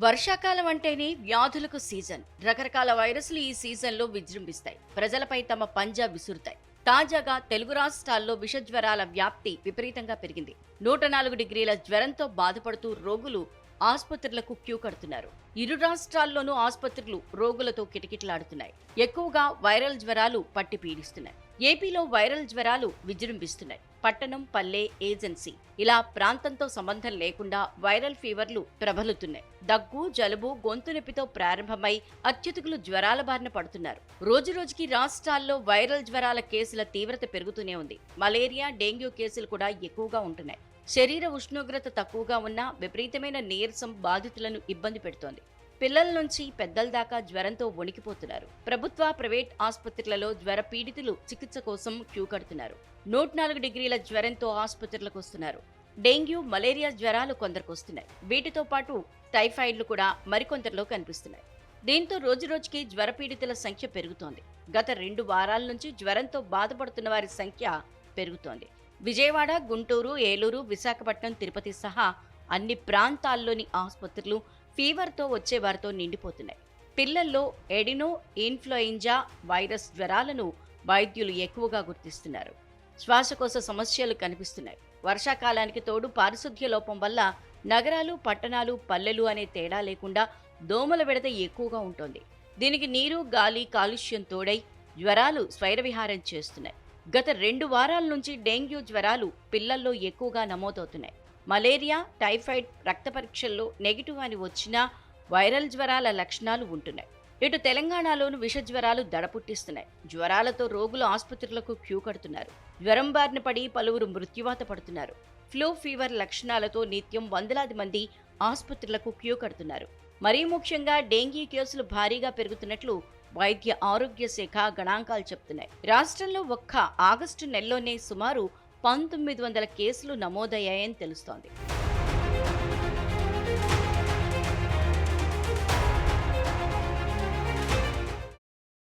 వర్షాకాలం అంటేనే వ్యాధులకు సీజన్. రకరకాల వైరస్లు ఈ సీజన్లో విజృంభిస్తాయి. ప్రజలపై తమ పంజా విసురుతాయి. తాజాగా తెలుగు రాష్ట్రాల్లో విషజ్వరాల వ్యాప్తి విపరీతంగా పెరిగింది. నూట నాలుగు డిగ్రీల జ్వరంతో బాధపడుతూ రోగులు ఆసుపత్రులకు క్యూ కడుతున్నారు. ఇరు రాష్ట్రాల్లోనూ ఆసుపత్రులు రోగులతో కిటకిటలాడుతున్నాయి. ఎక్కువగా వైరల్ జ్వరాలు పట్టి పీడిస్తున్నాయి. ఏపీలో వైరల్ జ్వరాలు విజృంభిస్తున్నాయి. పట్టణం పల్లె ఏజెన్సీ ఇలా ప్రాంతంతో సంబంధం లేకుండా వైరల్ ఫీవర్లు ప్రబలుతున్నాయి. దగ్గు జలుబు గొంతు నొప్పితో ప్రారంభమై అత్యధికులు జ్వరాల బారిన పడుతున్నారు. రోజు రోజుకి రాష్ట్రాల్లో వైరల్ జ్వరాల కేసుల తీవ్రత పెరుగుతూనే ఉంది. మలేరియా డెంగ్యూ కేసులు కూడా ఎక్కువగా ఉంటున్నాయి. శరీర ఉష్ణోగ్రత తక్కువగా ఉన్న విపరీతమైన నీరసం బాధితులను ఇబ్బంది పెడుతోంది. పిల్లల నుంచి పెద్దల దాకా జ్వరంతో వణికిపోతున్నారు. ప్రభుత్వ ప్రైవేట్ ఆసుపత్రులలో జ్వర పీడితులు చికిత్స కోసం క్యూ కడుతున్నారు. నూట నాలుగు డిగ్రీల జ్వరంతో ఆసుపత్రులకు వస్తున్నారు. డెంగ్యూ మలేరియా జ్వరాలు కొందరికి వస్తున్నాయి. వీటితో పాటు టైఫాయిడ్లు కూడా మరికొందరిలో కనిపిస్తున్నాయి. దీంతో రోజురోజుకి జ్వర పీడితుల సంఖ్య పెరుగుతోంది. గత రెండు వారాల నుంచి జ్వరంతో బాధపడుతున్న వారి సంఖ్య పెరుగుతోంది. విజయవాడ గుంటూరు ఏలూరు విశాఖపట్నం తిరుపతి సహా అన్ని ప్రాంతాల్లోని ఆసుపత్రులు ఫీవర్తో వచ్చే వారితో నిండిపోతున్నాయి. పిల్లల్లో ఎడినో ఇన్ఫ్లుయెంజా వైరస్ జ్వరాలను వైద్యులు ఎక్కువగా గుర్తిస్తున్నారు. శ్వాసకోశ సమస్యలు కనిపిస్తున్నాయి. వర్షాకాలానికి తోడు పారిశుద్ధ్య లోపం వల్ల నగరాలు పట్టణాలు పల్లెలు అనే తేడా లేకుండా దోమల విడత ఎక్కువగా ఉంటుంది. దీనికి నీరు గాలి కాలుష్యం తోడై జ్వరాలు స్వైరవిహారం చేస్తున్నాయి. గత రెండు వారాల నుంచి డెంగ్యూ జ్వరాలు పిల్లల్లో ఎక్కువగా నమోదవుతున్నాయి. మలేరియా టైఫాయిడ్ రక్త పరీక్షల్లో నెగిటివ్ అని వచ్చినా వైరల్ జ్వరాల లక్షణాలు ఉంటున్నాయి. ఇటు తెలంగాణలోను విష జ్వరాలు దడపుట్టిస్తున్నాయి. జ్వరాలతో రోగులు ఆసుపత్రులకు క్యూ కడుతున్నారు. జ్వరం బారిన పడి పలువురు మృత్యువాత పడుతున్నారు. ఫ్లూ ఫీవర్ లక్షణాలతో నిత్యం వందలాది మంది ఆసుపత్రులకు క్యూ కడుతున్నారు. మరీ ముఖ్యంగా డెంగీ కేసులు భారీగా పెరుగుతున్నట్లు వైద్య ఆరోగ్య శాఖ గణాంకాలు చెబుతున్నాయి రాష్ట్రంలో ఒక్క ఆగస్టు నెలలోనే సుమారు పంతొమ్మిది వందల కేసులు నమోదయ్యాయని తెలుస్తోంది.